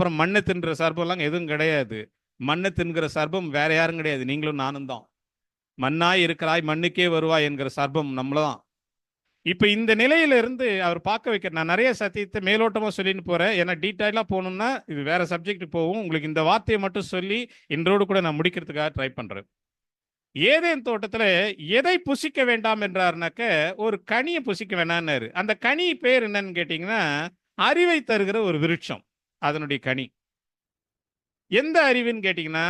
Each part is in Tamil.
அப்புறம் மண்ணை தின்ற சர்ப்பம்லாம் எதுவும் கிடையாது. மண்ணை தின்கிற சர்ப்பம் வேற யாரும் கிடையாது. நீங்களும் நானும் தான். மண்ணாய் இருக்கிறாய் மண்ணுக்கே வருவாய் என்கிற சர்ப்பம் நம்மளதான். இப்ப இந்த நிலையில இருந்து அவர் பார்க்க வைக்க நான் நிறைய சத்தியத்தை மேலோட்டமா சொல்லின்னு போறேன். ஏன்னா டீட்டெயிலா போகணும்னா இது வேற சப்ஜெக்ட் போகும். உங்களுக்கு இந்த வார்த்தையை மட்டும் சொல்லி இன்றோடு கூட நான் முடிக்கிறதுக்காக ட்ரை பண்றேன். ஏதேன் தோட்டத்துல எதை புசிக்க வேண்டாம் என்றார்னாக்க ஒரு கனியை புசிக்க வேணான்னாரு அந்த கனி பேர் என்னன்னு கேட்டீங்கன்னா அறிவை தருகிற ஒரு விருட்சம். அதனுடைய கனி. எந்த அறிவுன்னு கேட்டிங்கன்னா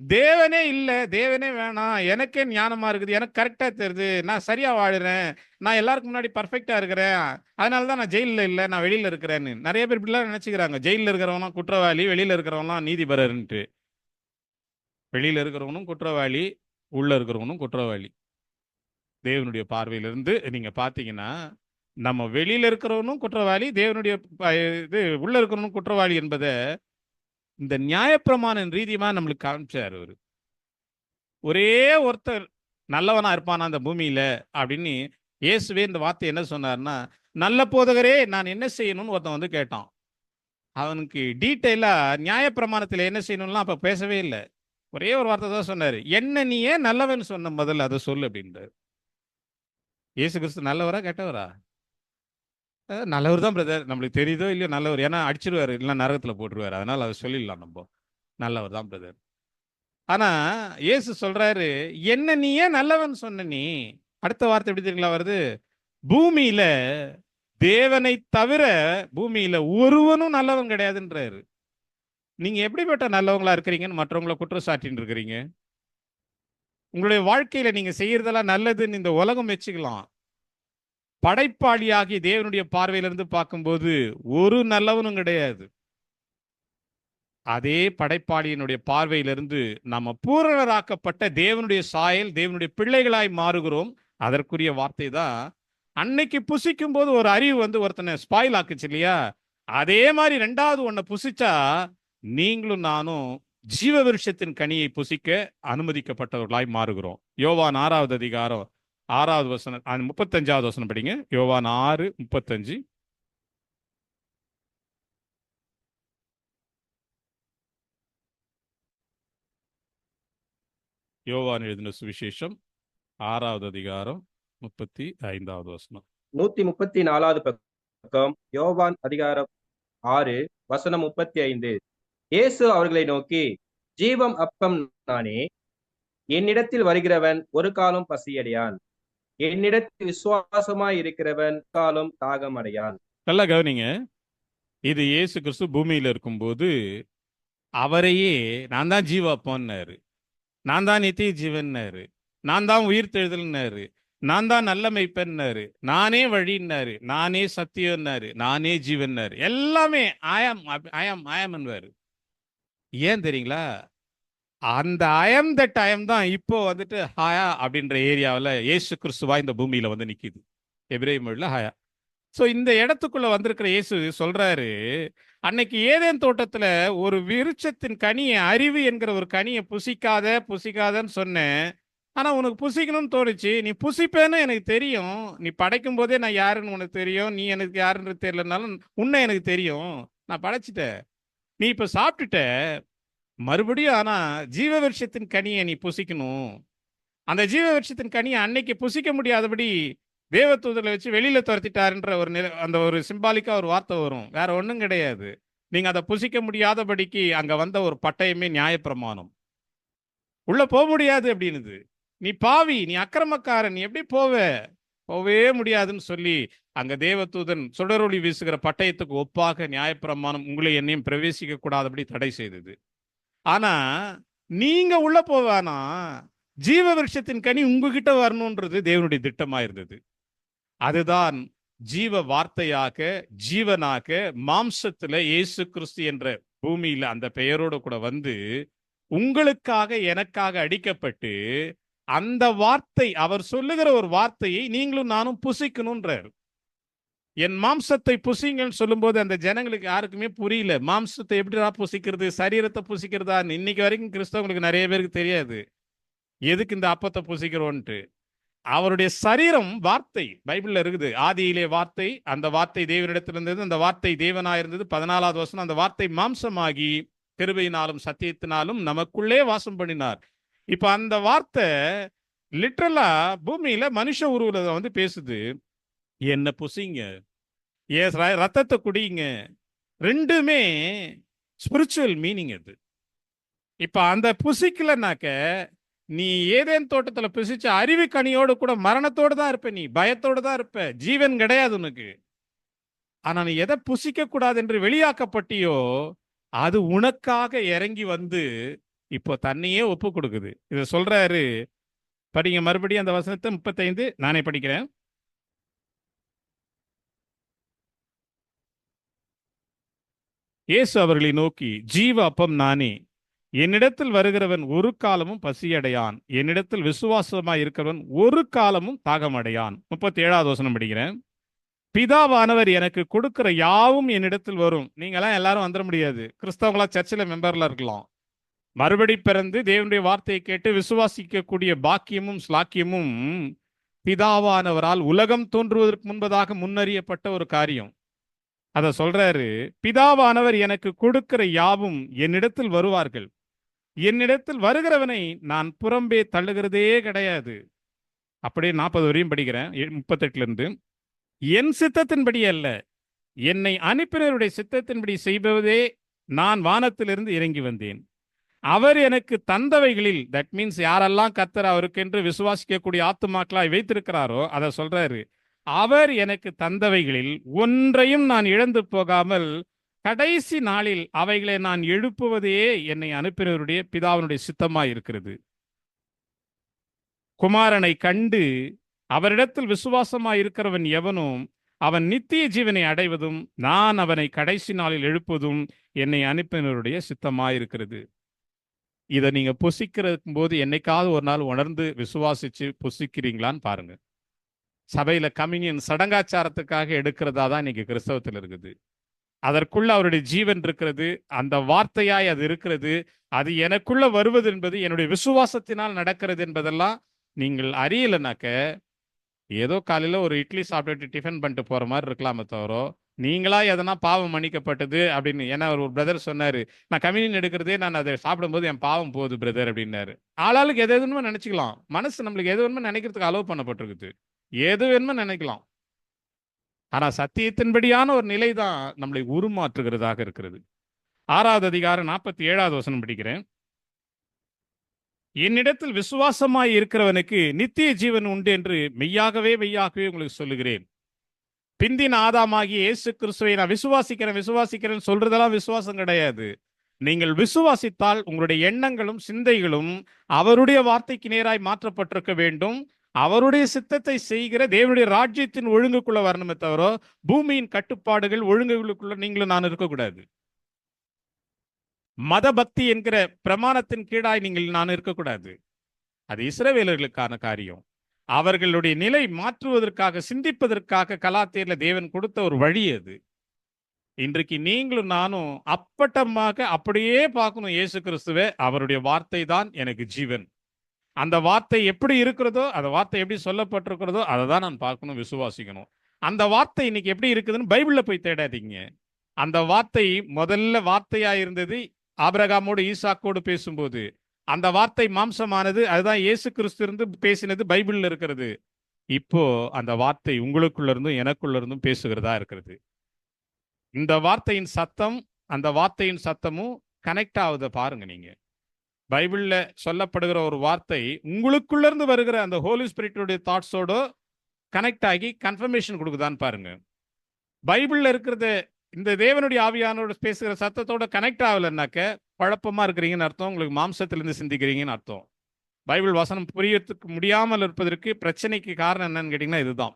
தேவனே இல்லை தேவனே வேணாம் எனக்கே ஞானமாக இருக்குது எனக்கு கரெக்டாக தெரியுது நான் சரியாக வாழுறேன் நான் எல்லாருக்கும் முன்னாடி பர்ஃபெக்டாக இருக்கிறேன் அதனால தான் நான் ஜெயிலில் இல்லை நான் வெளியில் இருக்கிறேன்னு. நிறைய பேர் இப்படிலாம் நினச்சிக்கிறாங்க. ஜெயிலில் இருக்கிறவங்களாம் குற்றவாளி வெளியில் இருக்கிறவங்களாம் நீதிபரர்ன்ட்டு. வெளியில் இருக்கிறவனும் குற்றவாளி உள்ளே இருக்கிறவனும் குற்றவாளி. தேவனுடைய பார்வையிலிருந்து நீங்கள் பார்த்தீங்கன்னா நம்ம வெளியில இருக்கிறவனும் குற்றவாளி தேவனுடைய இது உள்ள இருக்கிறவனும் குற்றவாளி என்பதை இந்த நியாயப்பிரமாணம் ரீதியமா நம்மளுக்கு காமிச்சார் அவரு. ஒரே ஒருத்தர் நல்லவனா இருப்பானா அந்த பூமியில அப்படின்னு இயேசுவே இந்த வார்த்தை என்ன சொன்னார்னா நல்ல போதகரே நான் என்ன செய்யணும்னு ஒருத்தன் வந்து கேட்டான். அவனுக்கு டீட்டெயிலா நியாயப்பிரமாணத்துல என்ன செய்யணும்லாம் அப்ப பேசவே இல்லை. ஒரே ஒரு வார்த்தை தான் சொன்னாரு. என்ன நீ ஏன் நல்லவன்? சொன்ன முதல்ல அதை சொல்லு அப்படின்றாரு. இயேசு கிறிஸ்து நல்லவரா கெட்டவரா? நல்லவர் தான் பிரதர் நம்மளுக்கு தெரியுதோ இல்லையோ நல்லவர். ஏன்னா அடிச்சிருவாரு இல்லைன்னா நரகத்தில் போட்டுருவாரு. அதனால அதை சொல்லிடலாம் நம்ம. நல்லவர் தான் பிரதர் ஆனா ஏசு சொல்றாரு என்ன நீ ஏன் நல்லவன் சொன்ன நீ? அடுத்த வார்த்தை எப்படி தெரியுங்களா வருது? பூமியில தேவனை தவிர பூமியில ஒருவனும் நல்லவன் கிடையாதுன்றாரு. நீங்க எப்படிப்பட்ட நல்லவங்களா இருக்கிறீங்கன்னு மற்றவங்கள குற்றம் சாட்டின்னு இருக்கிறீங்க? உங்களுடைய வாழ்க்கையில நீங்க செய்யறதெல்லாம் நல்லதுன்னு இந்த உலகம் வச்சுக்கலாம். படைப்பாளியாகி தேவனுடைய பார்வையிலிருந்து பார்க்கும்போது ஒரு நல்லவனும் கிடையாது. அதே படைப்பாளியினுடைய பார்வையிலிருந்து நம்ம பூரணராக்கப்பட்ட தேவனுடைய சாயல் தேவனுடைய பிள்ளைகளாய் மாறுகிறோம். அதற்குரிய வார்த்தை தான் அன்னைக்கு புசிக்கும் போது ஒரு அறிவு வந்து ஒருத்தனை ஸ்பாயில் ஆக்குச்சு இல்லையா? அதே மாதிரி ரெண்டாவது ஒன்ன புசிச்சா நீங்களும் நானும் ஜீவ விருஷத்தின் கனியை புசிக்க அனுமதிக்கப்பட்டவர்களாய் மாறுகிறோம். யோவான் ஆறாவது அதிகாரம் ஆறாவது வசனம் அந்த முப்பத்தஞ்சாவது வசனம் படிங்க. யோவான் ஆறு முப்பத்தஞ்சு. யோவான் எழுதின சுவிசேஷம் ஆறாவது அதிகாரம் முப்பத்தி ஐந்தாவது வசனம். நூத்தி முப்பத்தி நாலாவது பக்கம் யோவான் அதிகாரம் ஆறு வசனம் முப்பத்தி ஐந்து இயேசு அவர்களை நோக்கி ஜீவம் அப்பம் நானே என்னிடத்தில் வருகிறவன் ஒரு காலம் பசியடையான். என்னிடத்தில் விசுவாசமாய் இருக்கிறவன் காலம் தாகமடையான். நல்லா கவனிங்க. இது இயேசு கிறிஸ்து பூமியில இருக்கும்போது அவரையே நான் தான் ஜீவாப்பான்னாரு. நான் தான் நித்திய ஜீவன்னாரு நான் தான் உயிர் தெழுதல்னாரு. நான் தான் நல்ல மெய்ப்பன்னாரு நானே வழின்னாரு. நானே சத்தியம்னாரு நானே ஜீவன்னாரு. எல்லாமே ஆயம் ஆயம் ஆயம்ன்வாரு ஏன் தெரியுங்களா? அந்த அயம் த டைம் தான் இப்போ வந்துட்டு ஹாயா அப்படின்ற ஏரியாவில் ஏசு கிறிஸ்துவா இந்த பூமியில் வந்து நிற்கிது எபிரேய மொழியில் ஹாயா. ஸோ இந்த இடத்துக்குள்ள வந்திருக்கிற இயேசு சொல்றாரு அன்னைக்கு ஏதேன் தோட்டத்துல ஒரு விருட்சத்தின் கனியை அறிவு என்கிற ஒரு கனியை புசிக்காத புசிக்காதன்னு சொன்னேன். ஆனா உனக்கு புசிக்கணும்னு தோணுச்சு. நீ புசிப்பேன்னு எனக்கு தெரியும். நீ படைக்கும் போதே நான் யாருன்னு உனக்கு தெரியும். நீ எனக்கு யாருன்னு தெரியலனாலும் உன்னை எனக்கு தெரியும். நான் படைச்சிட்டேன். நீ இப்போ சாப்பிட்டுட்ட. மறுபடியும் ஆனா ஜீவ வருஷத்தின் கனியை நீ புசிக்கணும். அந்த ஜீவ வருஷத்தின் கனியை அன்னைக்கு புசிக்க முடியாதபடி தேவதூதரை வச்சு வெளியில துரத்திட்டாருன்ற ஒரு நில அந்த ஒரு சிம்பாலிக்கா ஒரு வார்த்தை வரும். வேற ஒன்றும் கிடையாது. நீங்க அதை புசிக்க முடியாதபடிக்கு அங்க வந்த ஒரு பட்டயமே நியாயப்பிரமாணம். உள்ள போக முடியாது அப்படின்னுது. நீ பாவி நீ அக்கிரமக்காரன் நீ எப்படி போவ? போவே முடியாதுன்னு சொல்லி அங்க தேவதூதன் சுடரொளி வீசுகிற பட்டயத்துக்கு ஒப்பாக நியாயப்பிரமாணம் உங்களை என்னையும் பிரவேசிக்க கூடாதபடி தடை செய்தது. ஆனா நீங்க உள்ள போவானா ஜீவ விருஷத்தின் கனி உங்ககிட்ட வரணுன்றது தேவனுடைய திட்டமா இருந்தது. அதுதான் ஜீவ வார்த்தையாக ஜீவனாக மாம்சத்துல இயேசு கிறிஸ்து என்ற பூமியில அந்த பெயரோட கூட வந்து உங்களுக்காக எனக்காக அடிக்கப்பட்டு அந்த வார்த்தை அவர் சொல்லுகிற ஒரு வார்த்தையை நீங்களும் நானும் புசிக்கணும்ன்றார். என் மாம்சத்தை புசிங்கன்னு சொல்லும்போது அந்த ஜனங்களுக்கு யாருக்குமே புரியல. மாம்சத்தை எப்படிடா புசிக்கிறது? சரீரத்தை புசிக்கிறதா? இன்னைக்கு வரைக்கும் கிறிஸ்தவங்களுக்கு நிறைய பேருக்கு தெரியாது. எதுக்கு இந்த அப்பத்தை புசிக்கிறோன்ட்டு. அவருடைய சரீரம் வார்த்தை பைபிள்ல இருக்குது. ஆதியிலே வார்த்தை அந்த வார்த்தை தேவனிடத்தில் இருந்தது அந்த வார்த்தை தேவனா இருந்தது. பதினாலாவது வசனம் அந்த வார்த்தை மாம்சமாகி கிருபையினாலும் சத்தியத்தினாலும் நமக்குள்ளே வாசம் பண்ணினார். இப்ப அந்த வார்த்தை லிட்ரலா பூமியில மனுஷ உருவல வந்து பேசுது. என்ன புசிங்க. ஏ ரத்தத்தை குடிங்க. ரெண்டுமே ஸ்பிரிச்சுவல் மீனிங் அது. இப்போ அந்த புசிக்கலனாக்க நீ ஏதேன் தோட்டத்தில் புசிச்ச அறிவு கனியோடு கூட மரணத்தோடு தான் இருப்ப நீ பயத்தோடு தான் இருப்ப. ஜீவன் கிடையாது உனக்கு. ஆனால் நீ எதை புசிக்க கூடாது என்று வெளியாக்கப்பட்டியோ அது உனக்காக இறங்கி வந்து இப்போ தன்னையே ஒப்பு கொடுக்குது. இதை சொல்றாரு. படிங்க மறுபடியும் அந்த வசனத்தை முப்பத்தைந்து. நானே படிக்கிறேன். இயேசு அவர்களை நோக்கி ஜீவ அப்பம் நானே என்னிடத்தில் வருகிறவன் ஒரு காலமும் பசியடையான். என்னிடத்தில் விசுவாசமாய் இருக்கிறவன் ஒரு காலமும் தாகமடையான். முப்பத்தி ஏழாவது வசனம் படிக்கிறேன். பிதாவானவர் எனக்கு கொடுக்கிற யாவும் என்னிடத்தில் வரும். நீங்களாம் எல்லாரும் வந்துட முடியாது. கிறிஸ்தவங்களா சர்ச்சில் மெம்பர்ல இருக்கலாம். மறுபடி பிறந்து தேவனுடைய வார்த்தையை கேட்டு விசுவாசிக்கக்கூடிய பாக்கியமும் ஸ்லாக்கியமும் பிதாவானவரால் உலகம் தோன்றுவதற்கு முன்பதாக முன்னறியப்பட்ட ஒரு காரியம். அத சொல்றாரு பிதாவானவர் எனக்கு கொடுக்கிற யாவும் என்னிடத்தில் வருவார்கள். என்னிடத்தில் வருகிறவனை நான் புறம்பே தள்ளுகிறதே கிடையாது. அப்படியே நாற்பது வரையும் படிக்கிறேன் எ- முப்பத்தெட்டுல இருந்து என் சித்தத்தின்படி அல்ல என்னை அனுப்பினருடைய சித்தத்தின்படி செய்பவதே நான் வானத்திலிருந்து இறங்கி வந்தேன். அவர் எனக்கு தந்தவைகளில் தட் மீன்ஸ் யாரெல்லாம் கத்தர் அவருக்கென்று விசுவாசிக்கக்கூடிய ஆத்துமாக்களாய் வைத்திருக்கிறாரோ அதை சொல்றாரு. அவர் எனக்கு தந்தவைகளில் ஒன்றையும் நான் இழந்து போகாமல் கடைசி நாளில் அவைகளை நான் எழுப்புவதே என்னை அனுப்பினவருடைய பிதாவினுடைய சித்தமாய் இருக்கிறது. குமாரனை கண்டு அவரிடத்தில் விசுவாசமாய் இருக்கிறவன் எவனும் அவன் நித்திய ஜீவனை அடைவதும் நான் அவனை கடைசி நாளில் எழுப்புவதும் என்னை அனுப்பினருடைய சித்தமாயிருக்கிறது இதை நீங்க புசிக்கிறதுக்கும் போது என்னைக்காவது ஒரு நாள் உணர்ந்து விசுவாசிச்சு புசிக்கிறீங்களான்னு பாருங்க. சபையில கம்யூனியன் சடங்காச்சாரத்துக்காக எடுக்கிறதா தான் இன்னைக்கு கிறிஸ்தவத்தில் இருக்குது. அதற்குள்ள அவருடைய ஜீவன் இருக்கிறது அந்த வார்த்தையாய் அது இருக்கிறது அது எனக்குள்ள வருவது என்பது என்னுடைய விசுவாசத்தினால் நடக்கிறது என்பதெல்லாம் நீங்கள் அறியலைனாக்க ஏதோ காலையில ஒரு இட்லி சாப்பிட்டுட்டு டிஃபன் பண்ணிட்டு போற மாதிரி இருக்கலாமே தவிர நீங்களா எதனா பாவம் மன்னிக்கப்பட்டது அப்படின்னு ஏன்னா ஒரு பிரதர் சொன்னாரு நான் கம்யூனியன் எடுக்கிறதே நான் அதை சாப்பிடும்போது என் பாவம் போகுது பிரதர் அப்படின்னாரு. ஆளாளுக்கு எது எதுன்னு நினைச்சுக்கலாம். மனசு நம்மளுக்கு எது வேணுமோ நினைக்கிறதுக்கு அலோவ் பண்ணப்பட்டிருக்குது. எது வேணுமோ நினைக்கலாம். ஆனா சத்தியத்தின்படியான ஒரு நிலை தான் நம்மளை உருமாற்றுகிறதாக இருக்கிறது. ஆறாவது அதிகாரம் நாற்பத்தி ஏழாவது வசனம் படிக்கிறேன். என்னிடத்தில் விசுவாசமாய் இருக்கிறவனுக்கு நித்திய ஜீவன் உண்டு என்று மெய்யாகவே மெய்யாகவே உங்களுக்கு சொல்லுகிறேன். பிந்தின் ஆதாமாகி இயேசு கிறிஸ்துவை நான் விசுவாசிக்கிறேன் விசுவாசிக்கிறேன் சொல்றதெல்லாம் விசுவாசம் கிடையாது. நீங்கள் விசுவாசித்தால் உங்களுடைய எண்ணங்களும் சிந்தைகளும் அவருடைய வார்த்தைக்கு நேராய் மாற்றப்பட்டிருக்க வேண்டும். அவருடைய சித்தத்தை செய்கிற தேவனுடைய ராஜ்யத்தின் ஒழுங்குக்குள்ள வரணுமே தவிர பூமியின் கட்டுப்பாடுகள் ஒழுங்குகளுக்குள்ள நீங்களும் நான் இருக்கக்கூடாது. மத பக்தி என்கிற பிரமாணத்தின் கீழாய் நீங்கள் நான் இருக்கக்கூடாது. அது இஸ்ரவேலர்களுக்கான காரியம். அவர்களுடைய நிலை மாற்றுவதற்காக சிந்திப்பதற்காக கலாத்தேர்ல தேவன் கொடுத்த ஒரு வழி அது. இன்றைக்கு நீங்களும் நானும் அப்பட்டமாக அப்படியே பார்க்கணும். இயேசு கிறிஸ்துவே அவருடைய வார்த்தை தான் எனக்கு ஜீவன். அந்த வார்த்தை எப்படி இருக்கிறதோ அந்த வார்த்தை எப்படி சொல்லப்பட்டிருக்கிறதோ அதை தான் நான் பார்க்கணும் விசுவாசிக்கணும். அந்த வார்த்தை இன்னைக்கு எப்படி இருக்குதுன்னு பைபிளில் போய் தேடாதீங்க. அந்த வார்த்தை முதல்ல வார்த்தையா இருந்தது ஆபிரகாமோடு ஈசாக்கோடு பேசும்போது. அந்த வார்த்தை மாம்சமானது அதுதான் இயேசு கிறிஸ்து இருந்து பேசினது பைபிளில் இருக்கிறது. இப்போ அந்த வார்த்தை உங்களுக்குள்ள இருந்தும் எனக்குள்ள இருந்தும் பேசுகிறதா இருக்கிறது. இந்த வார்த்தையின் சத்தம் அந்த வார்த்தையின் சத்தமும் கனெக்ட் ஆகுதை பாருங்க நீங்க. பைபிள்ல சொல்லப்படுகிற ஒரு வார்த்தை உங்களுக்குள்ள இருந்து வருகிற அந்த ஹோலி ஸ்பிரிட்டுடைய தாட்ஸோட கனெக்ட் ஆகி கன்ஃபர்மேஷன் கொடுக்குதான்னு பாருங்க. பைபிள்ல இருக்கிறது இந்த தேவனுடைய ஆவியானோட பேசுகிற சத்தத்தோட கனெக்ட் ஆகலைன்னாக்க குழப்பமா இருக்கிறீங்கன்னு அர்த்தம் உங்களுக்கு மாம்சத்திலிருந்து சிந்திக்கிறீங்கன்னு அர்த்தம். பைபிள் வசனம் புரியறதுக்கு முடியாமல் இருப்பதற்கு பிரச்சனைக்கு காரணம் என்னன்னு கேட்டிங்கன்னா இதுதான்.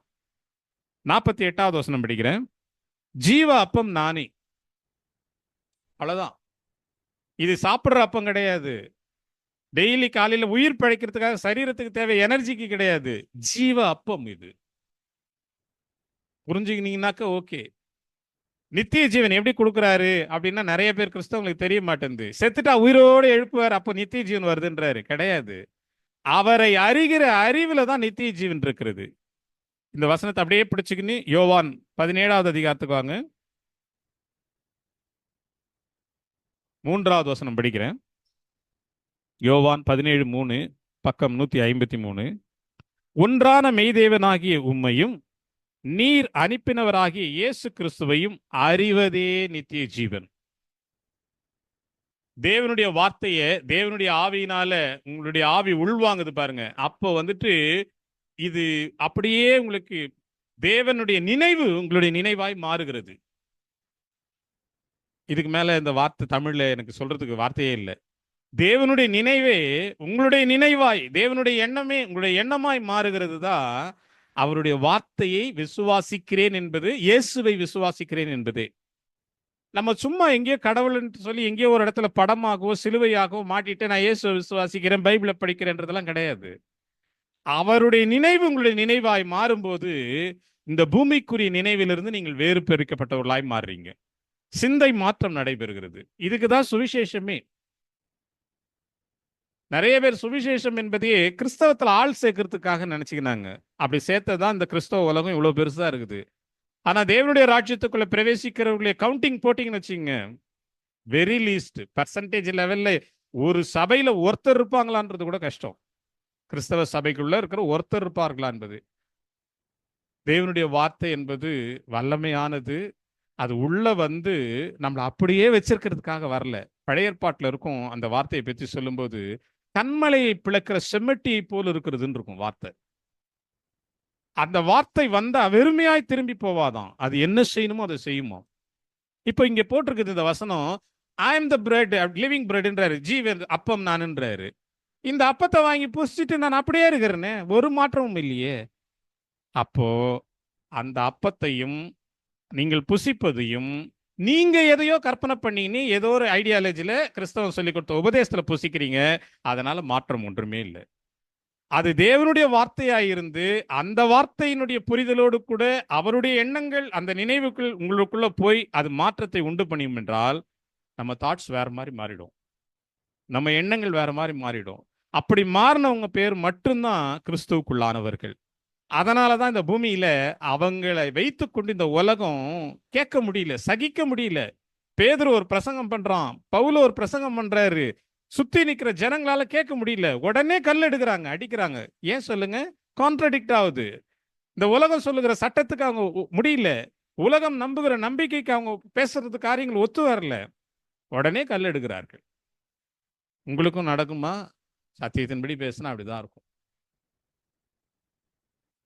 நாற்பத்தி எட்டாவது வசனம் படிக்கிறேன். ஜீவ அப்பம் நானே. அவ்வளோதான் இது சாப்பிட்ற அப்பம் கிடையாது. டெய்லி காலையில உயிர் பிழைக்கிறதுக்காக சரீரத்துக்கு தேவை எனர்ஜிக்கு கிடையாது. ஜீவ அப்பம் இது. புரிஞ்சுக்கினீங்கன்னாக்க ஓகே. நித்திய ஜீவன் எப்படி கொடுக்குறாரு அப்படின்னா நிறைய பேர் கிறிஸ்தவங்களுக்கு தெரிய மாட்டேங்குது. செத்துட்டா உயிரோடு எழுப்புவார் அப்போ நித்திய ஜீவன் வருதுன்றாரு. கிடையாது. அவரை அறிகிற அறிவில் தான் நித்திய ஜீவன் இருக்கிறது. இந்த வசனத்தை அப்படியே பிடிச்சுக்கின்னு யோவான் பதினேழாவது அதிகாரத்துக்கு வாங்க. மூன்றாவது வசனம் படிக்கிறேன். யோவான் பதினேழு மூணு பக்கம் நூத்தி ஐம்பத்தி மூணு. ஒன்றான மெய்தேவனாகிய உம்மையும் நீர் அனுப்பினவராகிய இயேசு கிறிஸ்துவையும் அறிவதே நித்திய ஜீவன். தேவனுடைய வார்த்தையை தேவனுடைய ஆவியினால உங்களுடைய ஆவி உள்வாங்குது பாருங்க. அப்போ வந்துட்டு இது அப்படியே உங்களுக்கு தேவனுடைய நினைவு உங்களுடைய நினைவாய் மாறுகிறது. இதுக்கு மேல இந்த வார்த்தை தமிழ்ல எனக்கு சொல்றதுக்கு வார்த்தையே இல்லை. தேவனுடைய நினைவே உங்களுடைய நினைவாய் தேவனுடைய எண்ணமே உங்களுடைய எண்ணமாய் மாறுகிறது தான் அவருடைய வார்த்தையை விசுவாசிக்கிறேன் என்பது இயேசுவை விசுவாசிக்கிறேன் என்பது. நம்ம சும்மா எங்கேயோ கடவுள்னு சொல்லி எங்கேயோ ஒரு இடத்துல படமாகவோ சிலுவையாகவோ மாட்டிட்டு நான் இயேசுவை விசுவாசிக்கிறேன் பைபிளை படிக்கிறேன்றதெல்லாம் கிடையாது. அவருடைய நினைவு உங்களுடைய நினைவாய் மாறும்போது இந்த பூமிக்குரிய நினைவிலிருந்து நீங்கள் வேறு பெருக்கப்பட்டவர்களாய் மாறுறீங்க. சிந்தை மாற்றம் நடைபெறுகிறது. இதுக்கு தான் சுவிசேஷமே. நிறைய பேர் சுவிசேஷம் என்பதையே கிறிஸ்தவத்துல ஆள் சேர்க்கறதுக்காக நினைச்சுக்கினாங்க. அப்படி சேர்த்ததான் இந்த கிறிஸ்தவ உலகம் இவ்வளவு பெருசா இருக்குது. ஆனா தேவனுடைய ராஜ்யத்துக்குள்ள பிரவேசிக்கிறவர்களே கவுண்டிங் போட்டிங்கன்னு வச்சுங்க வெரி லீஸ்ட் பர்சன்டேஜ் லெவல்ல ஒரு சபையில ஒருத்தர் இருப்பாங்களான்றது கூட கஷ்டம். கிறிஸ்தவ சபைக்குள்ள இருக்கிற ஒருத்தர் இருப்பார்களா என்பது. தேவனுடைய வார்த்தை என்பது வல்லமையானது. அது உள்ள வந்து நம்மளை அப்படியே வச்சிருக்கிறதுக்காக வரல. பழைய இருக்கும் அந்த வார்த்தையை பற்றி சொல்லும்போது கண்மலையை பிளக்கிற செம்மட்டியை போல் இருக்கிறதுன்னு இருக்கும் வார்த்தை. அந்த வார்த்தை வந்தா வெறுமையாய் திரும்பி போவாதான். அது என்ன செய்யணுமோ அதை செய்யுமோ. இப்போ இங்க போட்டிருக்குது இந்த வசனம் I am the bread living பிரெட்ன்றாரு ஜீவன் அப்பம் நானுன்றாரு இந்த அப்பத்தை வாங்கி புசிச்சுட்டு நான் அப்படியே இருக்கிறேனே ஒரு மாற்றமும் இல்லையே. அப்போ அந்த அப்பத்தையும் நீங்கள் புசிப்பதையும் நீங்க எதையோ கற்பனை பண்ணின்னு ஏதோ ஒரு ஐடியாலஜில கிறிஸ்தவம் சொல்லி கொடுத்த உபதேசத்துல புசிக்கிறீங்க. அதனால மாற்றம் ஒன்றுமே இல்லை. அது தேவனுடைய வார்த்தையாய் இருந்து அந்த வார்த்தையினுடைய புரிதலோடு கூட அவருடைய எண்ணங்கள் அந்த நினைவுக்குள் உங்களுக்குள்ள போய் அது மாற்றத்தை உண்டு பண்ணியும் என்றால் நம்ம தாட்ஸ் வேற மாதிரி மாறிடும். நம்ம எண்ணங்கள் வேற மாதிரி மாறிடும். அப்படி மாறினவங்க பேர் மட்டும்தான் கிறிஸ்துவுக்குள்ளானவர்கள். அதனால தான் இந்த பூமியில அவங்களை வைத்துக்கொண்டு இந்த உலகம் கேட்க முடியல சகிக்க முடியல. பேதர் ஒரு பிரசங்கம் பண்றான் பவுல ஒரு பிரசங்கம் பண்றாரு. சுத்தி நிக்கிற ஜனங்களால கேட்க முடியல. உடனே கல் எடுக்கிறாங்க அடிக்கிறாங்க. ஏன் சொல்லுங்க? கான்ட்ரடிக்ட் ஆகுது. இந்த உலகம் சொல்லுகிற சட்டத்துக்கு அவங்க முடியல. உலகம் நம்புகிற நம்பிக்கைக்கு அவங்க பேசுறது காரியங்கள் ஒத்து வரல. உடனே கல் எடுக்கிறார்கள். உங்களுக்கும் நடக்குமா? சத்தியத்தின்படி பேசினா அப்படிதான் இருக்கும்.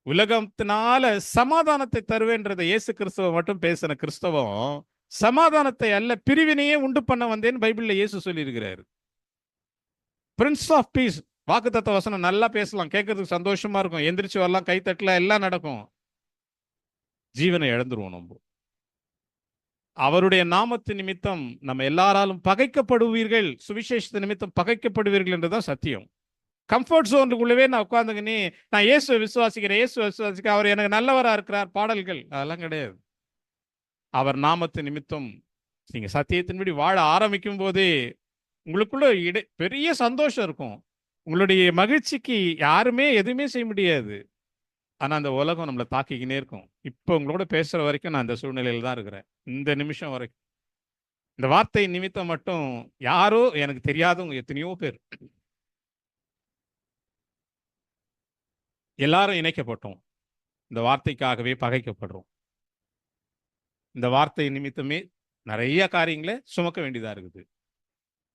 உலகத்தினால சமாதானத்தை தருவேன்றதை இயேசு கிறிஸ்துவ மட்டும் பேசின கிறிஸ்தவம் சமாதானத்தை அல்ல பிரிவினையே உண்டு பண்ண வந்தேன்னு பைபிள்ல இயேசு சொல்லியிருக்கிறாரு. பிரின்ஸ் ஆஃப் பீஸ் வாக்குத்தத்த வசனம் நல்லா பேசலாம் கேட்கறதுக்கு சந்தோஷமா இருக்கும் எந்திரிச்சு வரலாம் கை எல்லாம் நடக்கும். ஜீவனை இழந்துருவோம் நம்ம. அவருடைய நாமத்து நிமித்தம் நம்ம எல்லாராலும் பகைக்கப்படுவீர்கள் சுவிசேஷத்து நிமித்தம் பகைக்கப்படுவீர்கள் என்றுதான் சத்தியம். கம்ஃபர்ட் ஜோனுக்குள்ளவே நான் உட்காந்துக்கினே நான் இயேசுவை விசுவாசிக்கிறேன். இயேசுவை விசுவாசிக்க அவர் எனக்கு நல்லவராக இருக்கிறார். பாடல்கள். அதெல்லாம் கிடையாது. அவர் நாமத்து நிமித்தம் நீங்கள் சத்தியத்தின்படி வாழ ஆரம்பிக்கும் போதே உங்களுக்குள்ள இடை பெரிய சந்தோஷம் இருக்கும். உங்களுடைய மகிழ்ச்சிக்கு யாருமே எதுவுமே செய்ய முடியாது. ஆனால் அந்த உலகம் நம்மளை தாக்கிக்கினே இருக்கும். இப்போ உங்களோட பேசுகிற வரைக்கும் நான் இந்த சூழ்நிலையில் தான் இருக்கிறேன். இந்த நிமிஷம் வரைக்கும். இந்த வார்த்தை நிமித்தம் மட்டும் யாரோ எனக்கு தெரியாதவங்க எத்தனையோ பேர். எல்லாரும் இணைக்கப்பட்டோம். இந்த வார்த்தைக்காகவே பகைக்கப்படுறோம். இந்த வார்த்தை நிமித்தமே நிறைய காரியங்களை சுமக்க வேண்டியதா இருக்குது.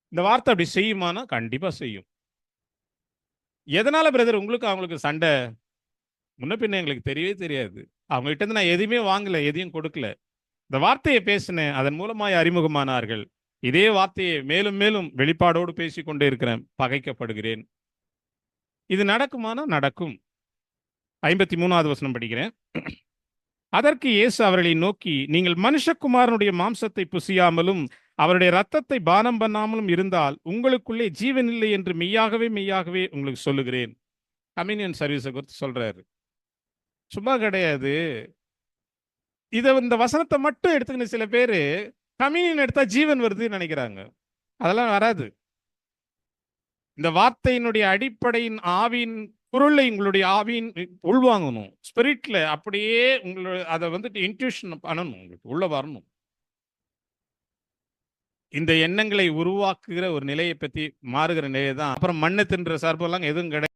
இந்த வார்த்தை அப்படி செய்யுமானா கண்டிப்பா செய்யும். எதனால பிரதர் உங்களுக்கு அவங்களுக்கு சண்டை? முன்ன பின்ன எங்களுக்கு தெரியவே தெரியாது. அவங்ககிட்ட இருந்து நான் எதையுமே வாங்கல எதையும் கொடுக்கல. இந்த வார்த்தையை பேசினேன் அதன் மூலமாய் அறிமுகமானார்கள். இதே வார்த்தையை மேலும் மேலும் வெளிப்பாடோடு பேசிக்கொண்டே இருக்கிறேன். பகைக்கப்படுகிறேன். இது நடக்குமானா? நடக்கும். ஐம்பத்தி மூணாவது வசனம் படிக்கிறேன். அதற்கு இயேசு அவர்களை நோக்கி நீங்கள் மனுஷகுமாரனுடைய மாம்சத்தை புசியாமலும் அவருடைய ரத்தத்தை பானம் பண்ணாமலும் இருந்தால் உங்களுக்குள்ளே ஜீவன் இல்லை என்று மெய்யாகவே மெய்யாகவே உங்களுக்கு சொல்லுகிறேன். கம்யூனியன் சர்வீஸை குறித்து சொல்றாரு. சும்மா கிடையாது. இதை இந்த வசனத்தை மட்டும் எடுத்துக்கின சில பேர் கம்யூனியன் எடுத்தா ஜீவன் வருதுன்னு நினைக்கிறாங்க. அதெல்லாம் வராது. இந்த வார்த்தையினுடைய அடிப்படையின் ஆவியின் பொருளை உங்களுடைய ஆவியின் உள்வாங்கணும். ஸ்பிரிட்ல அப்படியே உங்களோட அதை வந்துட்டு இன்ட்யூஷன் பண்ணணும் உங்களுக்கு உள்ள வரணும். இந்த எண்ணங்களை உருவாக்குகிற ஒரு நிலையை பத்தி மாறுகிற நிலையை தான் அப்புறம் மண்ணு தின்ற சர்ப்பெல்லாம் எதுவும் கிடையாது.